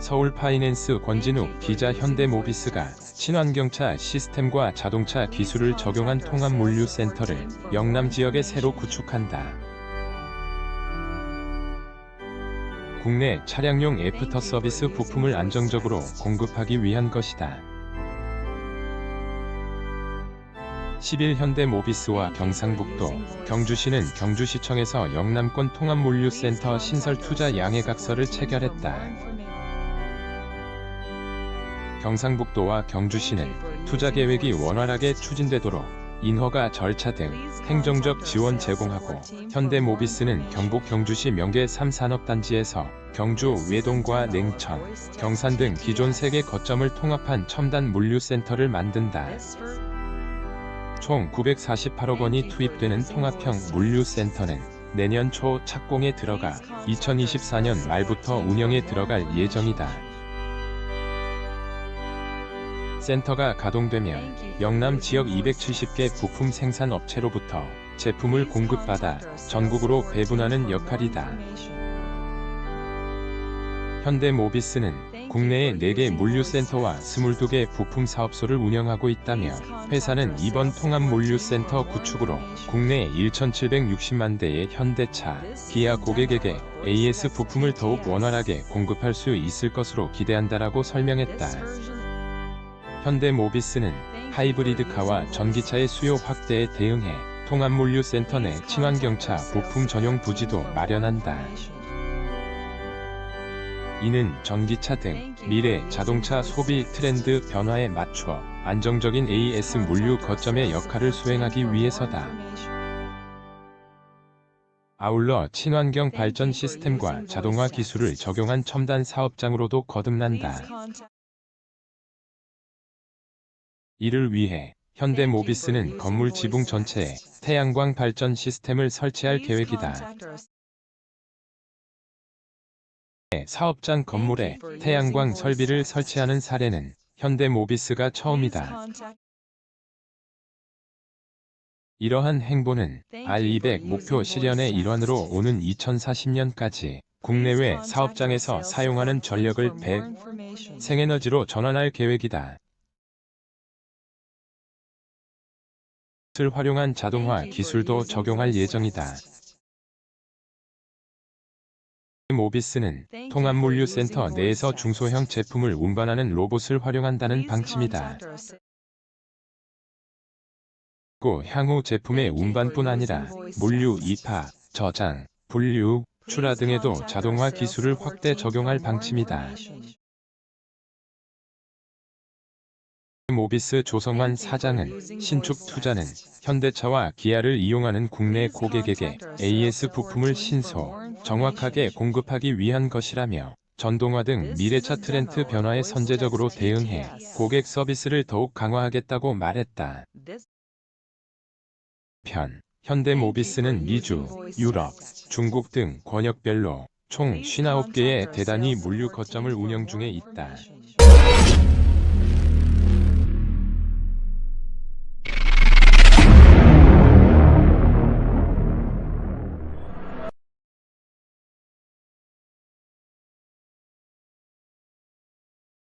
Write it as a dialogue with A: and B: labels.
A: 서울 파이낸스 권진욱 기자 현대모비스가 친환경차 시스템과 자동차 기술을 적용한 통합 물류 센터를 영남 지역에 새로 구축한다. 국내 차량용 애프터 서비스 부품을 안정적으로 공급하기 위한 것이다. 10일 현대모비스와 경상북도, 경주시는 경주시청에서 영남권 통합물류센터 신설 투자 양해각서를 체결했다. 경상북도와 경주시는 투자 계획이 원활하게 추진되도록 인허가 절차 등 행정적 지원 제공하고 현대모비스는 경북 경주시 명계 3산업단지에서 경주 외동과 냉천, 경산 등 기존 3개 거점을 통합한 첨단 물류센터를 만든다. 총 948억 원이 투입되는 통합형 물류센터는 내년 초 착공에 들어가 2024년 말부터 운영에 들어갈 예정이다. 센터가 가동되면 영남 지역 270개 부품 생산 업체로부터 제품을 공급받아 전국으로 배분하는 역할이다. 현대모비스는 국내에 4개 물류센터와 22개 부품 사업소를 운영하고 있다며 회사는 이번 통합 물류센터 구축으로 국내 1,760만 대의 현대차, 기아 고객에게 AS 부품을 더욱 원활하게 공급할 수 있을 것으로 기대한다라고 설명했다. 현대모비스는 하이브리드카와 전기차의 수요 확대에 대응해 통합물류센터 내 친환경차 부품 전용 부지도 마련한다. 이는 전기차 등 미래 자동차 소비 트렌드 변화에 맞춰 안정적인 AS 물류 거점의 역할을 수행하기 위해서다. 아울러 친환경 발전 시스템과 자동화 기술을 적용한 첨단 사업장으로도 거듭난다. 이를 위해 현대모비스는 건물 지붕 전체에 태양광 발전 시스템을 설치할 계획이다. 사업장 건물에 태양광 설비를 설치하는 사례는 현대모비스가 처음이다. 이러한 행보는 R200 목표 실현의 일환으로 오는 2040년까지 국내외 사업장에서 사용하는 전력을 100 생에너지로 전환할 계획이다. 을 활용한 자동화 기술도 적용할 예정이다. 모비스는 통합물류센터 내에서 중소형 제품을 운반하는 로봇을 활용한다는 방침이다. 고 향후 제품의 운반뿐 아니라 물류 이파, 저장, 분류, 출하 등에도 자동화 기술을 확대 적용할 방침이다. 모비스 조성환 사장은 신축 투자는 현대차와 기아를 이용하는 국내 고객에게 AS 부품을 신소, 정확하게 공급하기 위한 것이라며 전동화 등 미래차 트렌드 변화에 선제적으로 대응해 고객 서비스를 더욱 강화하겠다고 말했다. 편 현대모비스는 미주, 유럽, 중국 등 권역별로 총 59개의 대단위 물류 거점을 운영 중에 있다.